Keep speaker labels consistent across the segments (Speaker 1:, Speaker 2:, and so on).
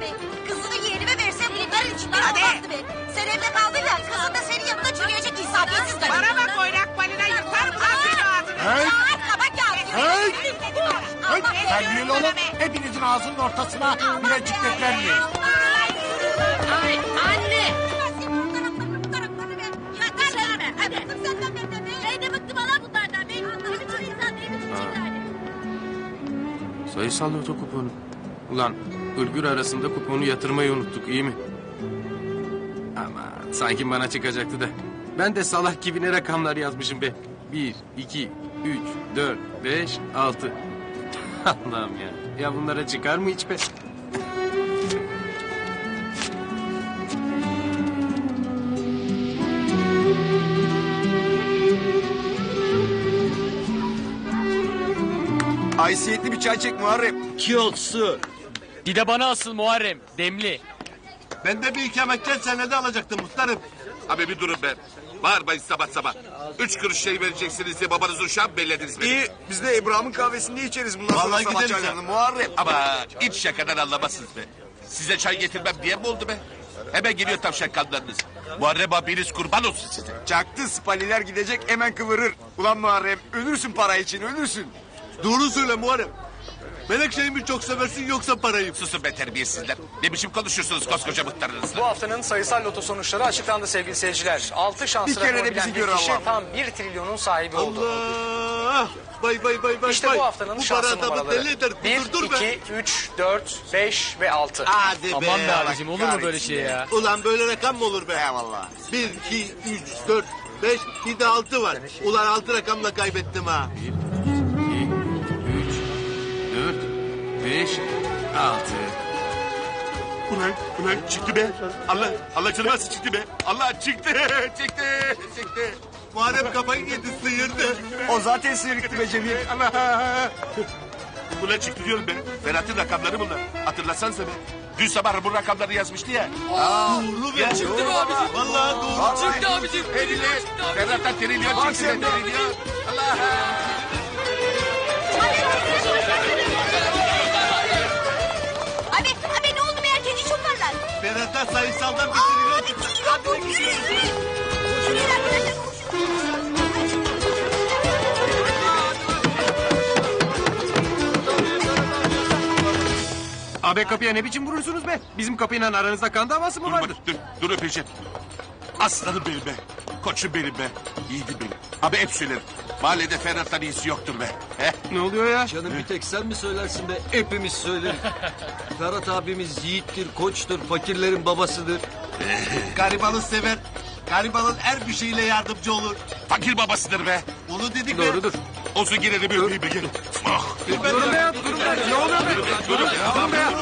Speaker 1: be. Kızını yeğenime verse bunların içinden olmazdı be. Sen evde kaldın ya kızın da senin yanında çürüyecek insafiyetsiz kadın.
Speaker 2: Bana bak oynak balina yırtarım lan seni ağzını.
Speaker 3: Hey!
Speaker 1: Ya kabak ya.
Speaker 3: Hey! Hey, terbiyeli olun. Hepinizin ağzının ortasına bireciklet vermeyin.
Speaker 1: Ay anne. Hadi.
Speaker 4: Sayısal loto kuponu. Ulan ırgür arasında kuponu yatırmayı unuttuk iyi mi? Ama sanki bana çıkacaktı da. Ben de salak gibi ne rakamlar yazmışım be. Bir, iki, üç, dört, beş, altı. Allah'ım ya. Ya bunlara çıkar mı hiç be?
Speaker 5: Haysiyetli bir çay çek Muharrem.
Speaker 6: Kiyotsu.
Speaker 7: Bir de bana asıl Muharrem. Demli.
Speaker 6: Ben de bir ikametgah senede alacaktım muhtarım.
Speaker 8: Abi bir durun be. Bağırmayın sabah sabah. Üç kuruş şey vereceksiniz diye babanızın uşağı bellediniz beni.
Speaker 5: İyi biz de İbrahim'in kahvesinde içeriz bundan sonra
Speaker 6: Vallahi
Speaker 5: sabah
Speaker 6: gideriz
Speaker 5: çaylarını
Speaker 6: ya.
Speaker 5: Muharrem.
Speaker 8: Ama hiç şakadan anlamazsınız be. Size çay getirmem diye mi oldu be? Hemen geliyor tavşan kanlarınız. Muharrem abiniz kurban olsun size.
Speaker 5: Çaktı spaliler gidecek hemen kıvırır. Ulan Muharrem ölürsün para için ölürsün.
Speaker 6: Doğru söyle Muharrem. Menekşe'yi mi çok seversin yoksa parayı mı?
Speaker 8: Susun be terbiyesizler. Ne biçim konuşuyorsunuz koskoca?
Speaker 9: Bu haftanın sayısal loto sonuçları açıklandı sevgili seyirciler. 6 şanslı
Speaker 5: Bir kere de bizi gör
Speaker 9: bir kişi
Speaker 5: Allah'ım.
Speaker 9: tam 1 trilyonun sahibi oldu.
Speaker 6: Allah! Vay vay vay vay
Speaker 9: İşte
Speaker 6: vay.
Speaker 9: bu haftanın
Speaker 6: para adamı
Speaker 9: numaraları.
Speaker 6: deli eder.
Speaker 9: 1,
Speaker 6: Kudurdur be.
Speaker 9: 2, 3, 4, 5 ve 6.
Speaker 6: Hadi
Speaker 7: Aman be abicim olur mu böyle şey ya?
Speaker 6: Ulan böyle rakam mı olur be?
Speaker 5: Eyvallah.
Speaker 6: Bir, iki, üç, dört, beş, bir de altı var. Ulan altı rakamla kaybettim ha.
Speaker 4: Beş, altı.
Speaker 8: Ulan, ulan çıktı be. Allah, Allah canım nasıl çıktı be? Allah çıktı, çıktı, çıktı.
Speaker 6: Muharrem kafayı yedi sıyırdı.
Speaker 5: O zaten sıyırıktı be Cemil.
Speaker 8: Allah. Ulan çıktı diyorum ben. Ferhat'ın rakamları bunlar. Hatırlasanıza be. Dün sabah bu rakamları yazmıştı ya.
Speaker 6: Doğru be. Çıktı mı abicim? Vallahi doğru.
Speaker 8: Çıktı abicim. Trilyon. Ferhat'tan trilyon çıktı. be, Trilyon. Allah.
Speaker 6: Sayısaldan bir trilyon çıktı.
Speaker 1: Yürü, yürü, yürü.
Speaker 4: Abi kapıya ne biçim vurursunuz be? Bizim kapıyla aranızda kan davası mı
Speaker 8: Dur,
Speaker 4: var?
Speaker 8: dur, dur, dur öpeceğim. Aslanım benim be. Koçum benim be. Yiğidim benim. Abi hep söylerim. Mahallede Ferhat'tan iyisi yoktur be. He?
Speaker 4: Ne oluyor ya?
Speaker 10: Canım bir tek sen mi söylersin be? Hepimiz söyleriz. Ferhat abimiz yiğittir, koçtur, fakirlerin babasıdır.
Speaker 6: Garibanı sever. Garibanın her bir şeyle yardımcı olur.
Speaker 8: Fakir babasıdır be.
Speaker 6: Onu dedik be.
Speaker 4: Doğrudur.
Speaker 8: Olsun girelim bir öpeyim be. Gel. Ah.
Speaker 4: Durun be ya, durun be. Ne oluyor be? Durun, durun be ya.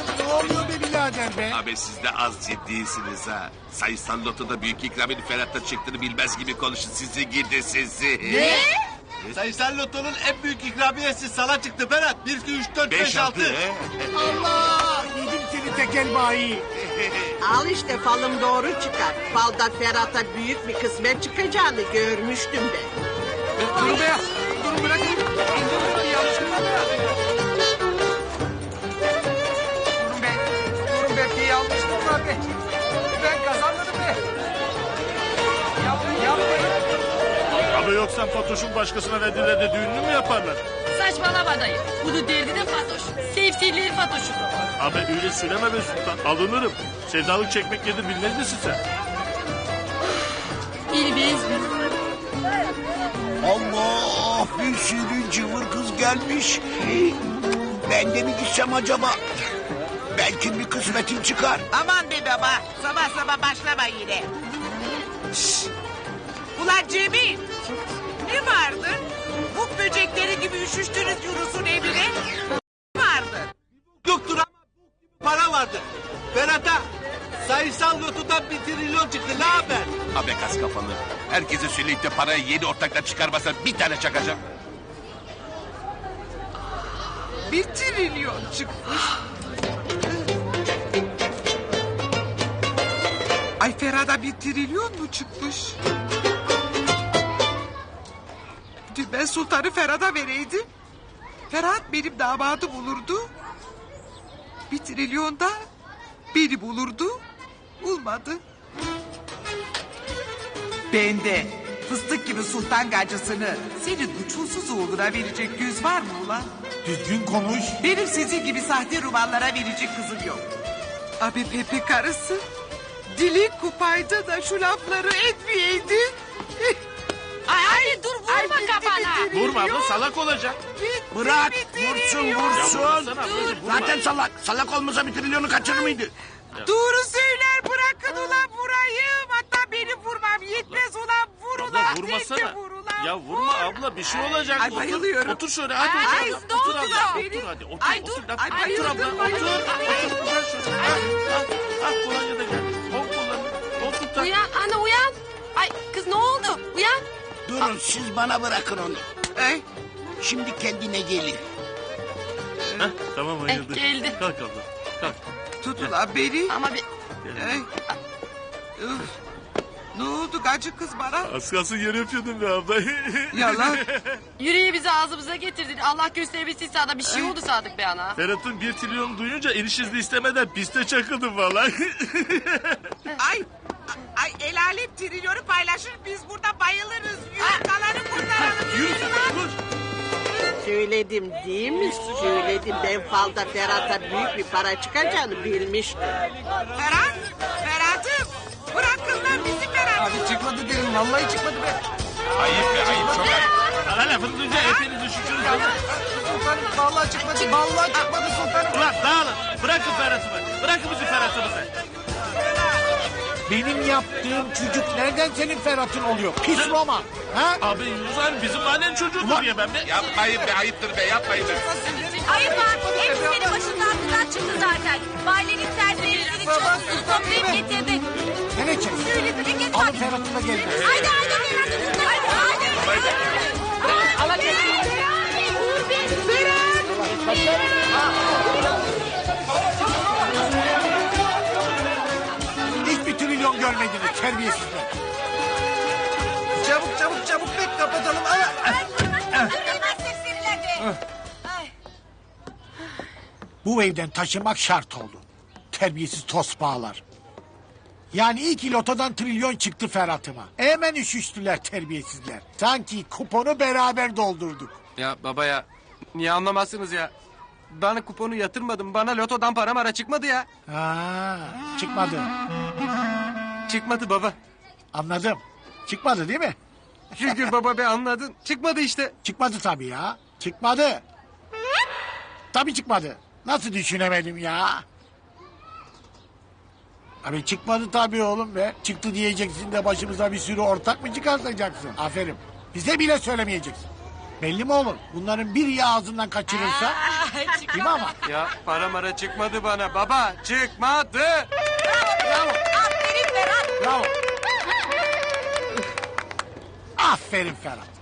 Speaker 3: Birader be?
Speaker 8: Abi siz de az ciddisiniz ha. Sayısal lotoda büyük ikramin Ferhat'tan çıktığını bilmez gibi konuşun sizi gidi sizi. Ne?
Speaker 6: Sayısal Loto'nun en büyük ikramiyesi sana çıktı Ferhat. 1, 2, 3, 4, 5,
Speaker 8: Beş
Speaker 6: 6.
Speaker 8: altı. he?
Speaker 3: Allah! Yedim seni tekel bayi.
Speaker 2: Al işte falım doğru çıkar. Falda Ferhat'a büyük bir kısmet çıkacağını görmüştüm ben.
Speaker 4: Durun be ya. Durun bırakın.
Speaker 6: Abi yoksa Fatoş'un başkasına verdiler de düğününü mü yaparlar?
Speaker 1: Saçmalama dayı. Bunu derdi de Fatoş. Sevsizleri Fatoş'un.
Speaker 6: Abi öyle söyleme be Sultan. Alınırım. Sevdalık çekmek nedir bilmez misin sen?
Speaker 1: Bilmez
Speaker 5: Allah bir sürü cıvır kız gelmiş. Ben de mi gitsem acaba? Belki bir kısmetim çıkar.
Speaker 2: Aman be baba. Sabah sabah başlama yine. Ulan Cemil. Ne vardı? Bu böcekleri gibi üşüştünüz Yunus'un evine. Ne vardı?
Speaker 6: Yoktur ama para vardı. Ferhat'a sayısal lotodan bir trilyon çıktı. Ne haber?
Speaker 8: Abi kas kafalı. Herkese söyleyip de parayı yeni ortaklar çıkarmasa bir tane çakacağım.
Speaker 2: Bir trilyon çıkmış. Ay Ferhat'a bir trilyon mu çıkmış? Dün ben sultanı Ferhat'a vereydim. Ferhat benim damadım olurdu. Bir trilyon da Beni bulurdu. Bulmadı. Ben de fıstık gibi sultan gacısını senin uçulsuz oğluna verecek göz var mı ulan?
Speaker 3: Düzgün konuş.
Speaker 2: Benim sizin gibi sahte rumanlara verecek kızım yok. Abi Pepe karısı. Dili kupaydı da şu lafları etmeyeydi. Ay, ay dur vurma
Speaker 8: abla salak olacak.
Speaker 5: Bırak vursun vursun. Zaten salak. Salak olmasa bir trilyonu kaçırır mıydı?
Speaker 2: Doğru söyler bırakın ulan vurayım. Hatta benim vurmam yetmez ulan vur ulan.
Speaker 8: Abla vurmasana.
Speaker 2: vur ulan,
Speaker 8: Ya vurma abla bir şey olacak.
Speaker 2: Ay,
Speaker 8: Otur-
Speaker 2: bayılıyorum.
Speaker 8: Otur şöyle hadi.
Speaker 2: Ay,
Speaker 8: otur,
Speaker 2: ne
Speaker 8: otur abla,
Speaker 2: ya?
Speaker 8: Otur hadi otur.
Speaker 2: Ay,
Speaker 8: otur,
Speaker 2: dur.
Speaker 8: Otur,
Speaker 2: Ay,
Speaker 8: otur abla otur.
Speaker 2: bayıldım.
Speaker 8: Otur güzel
Speaker 5: Durun siz bana bırakın onu.
Speaker 2: Ay,
Speaker 5: Şimdi kendine gelir.
Speaker 8: Heh, tamam ayıldı.
Speaker 1: geldi.
Speaker 8: Kalk abla. Kalk.
Speaker 2: tut ulan beni.
Speaker 1: Ama bir...
Speaker 2: Ay. Üf. Ne oldu gacı kız bana?
Speaker 8: Az kalsın yere öpüyordun be abla.
Speaker 2: Yalan.
Speaker 1: Yüreği bizi ağzımıza getirdin. Allah göstermesin sana bir şey oldu Sadık Bey ana.
Speaker 8: Ferhat'ın bir trilyon duyunca enişizni istemeden piste çakıldım vallahi.
Speaker 2: Ay. Trilyonu paylaşır biz burada bayılırız. Yürü kalanı kurtaralım. Yürü lan.
Speaker 11: Söyledim değil mi? Söyledim ben falda Ferhat'a büyük bir para çıkacağını bilmiştim.
Speaker 2: Ferhat. Ferhat'ım. Bırakın lan bizim Ferhat'ı.
Speaker 4: Abi çıkmadı derim vallahi çıkmadı be.
Speaker 8: ayıp be ayıp çok ayıp. Bana lafını duyunca hepiniz üşüşürüz.
Speaker 4: Sultanım vallahi çıkmadı. Vallahi çıkmadı sultanım.
Speaker 8: Ulan dağılın. Bırakın Ferhat'ımı. Bırakın bizi Ferhat'ımızı.
Speaker 3: Benim yaptığım çocuk nereden senin Ferhat'ın oluyor? Pis Roma. Ha?
Speaker 8: Abi Yunus bizim mahallenin çocuğudur diye ben be. Yapmayın be ayıptır be yapmayın be.
Speaker 1: Ayıp var. Hepsi senin başının altından çıktı zaten. Mahallenin serserileri çabuk toplayıp getirdik.
Speaker 3: Menekşe.
Speaker 1: Söyledi de geç
Speaker 3: Alın Ferhat'ı da gelin.
Speaker 1: Haydi haydi Ferhat'ı tut. Haydi haydi. Allah
Speaker 3: Bu evden taşımak şart oldu. Terbiyesiz tosbağalar. Yani iki lotodan trilyon çıktı Ferhat'ıma. Hemen üşüştüler terbiyesizler. Sanki kuponu beraber doldurduk.
Speaker 4: Ya baba ya niye anlamazsınız ya? Bana kuponu yatırmadım. Bana lotodan para mara çıkmadı ya.
Speaker 3: Ha, çıkmadı.
Speaker 4: Çıkmadı baba.
Speaker 3: Anladım. Çıkmadı değil mi?
Speaker 4: Şükür baba be anladın. Çıkmadı işte.
Speaker 3: Çıkmadı tabii ya. Çıkmadı. Tabii çıkmadı. Nasıl düşünemedim ya? Abi çıkmadı tabii oğlum be. Çıktı diyeceksin de başımıza bir sürü ortak mı çıkartacaksın? Aferin. Bize bile söylemeyeceksin. Belli mi olur? Bunların biri ağzından kaçırırsa... Mi ama?
Speaker 4: Ya para mara çıkmadı bana baba. Çıkmadı.
Speaker 1: Aferin Ferhat.
Speaker 3: Bravo. Aferin Ferhat.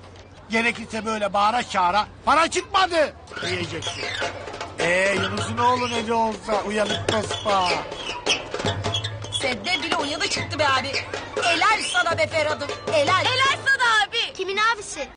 Speaker 3: Gerekirse böyle bağıra çağıra para çıkmadı diyeceksin. Ee Yunus'un oğlu ne de olsa uyanık tospa.
Speaker 1: Sende bile uyanı çıktı be abi. Helal sana be Ferhat'ım. Helal. Helal sana abi.
Speaker 12: Kimin abisi?